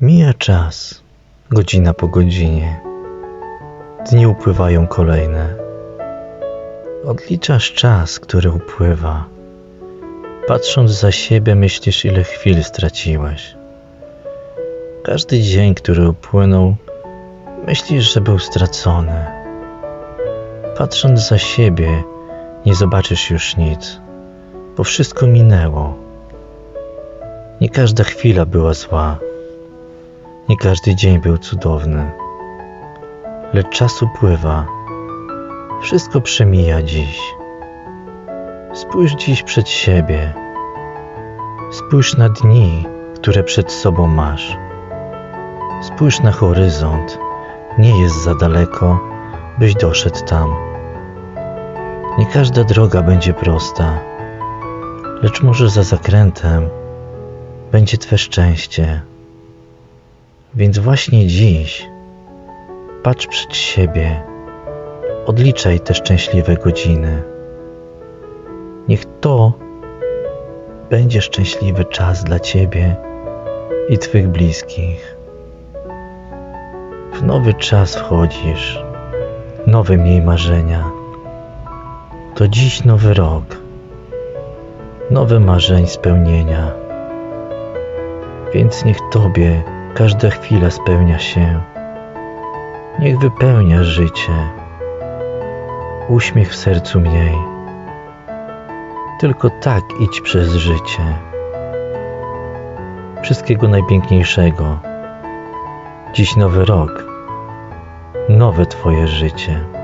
Mija czas, godzina po godzinie. Dni upływają kolejne. Odliczasz czas, który upływa. Patrząc za siebie, myślisz, ile chwil straciłeś. Każdy dzień, który upłynął, myślisz, że był stracony. Patrząc za siebie, nie zobaczysz już nic, bo wszystko minęło. Nie każda chwila była zła. Nie każdy dzień był cudowny. Lecz czas upływa. Wszystko przemija dziś. Spójrz dziś przed siebie. Spójrz na dni, które przed sobą masz. Spójrz na horyzont. Nie jest za daleko, byś doszedł tam. Nie każda droga będzie prosta, lecz może za zakrętem będzie Twe szczęście. Więc właśnie dziś patrz przed siebie, odliczaj te szczęśliwe godziny. Niech to będzie szczęśliwy czas dla Ciebie i Twych bliskich. W nowy czas wchodzisz, nowe miej marzenia. To dziś nowy rok, nowe marzeń spełnienia. Więc niech Tobie każda chwila spełnia się. Niech wypełnia życie. Uśmiech w sercu mniej. Tylko tak idź przez życie. Wszystkiego najpiękniejszego. Dziś nowy rok, nowe Twoje życie.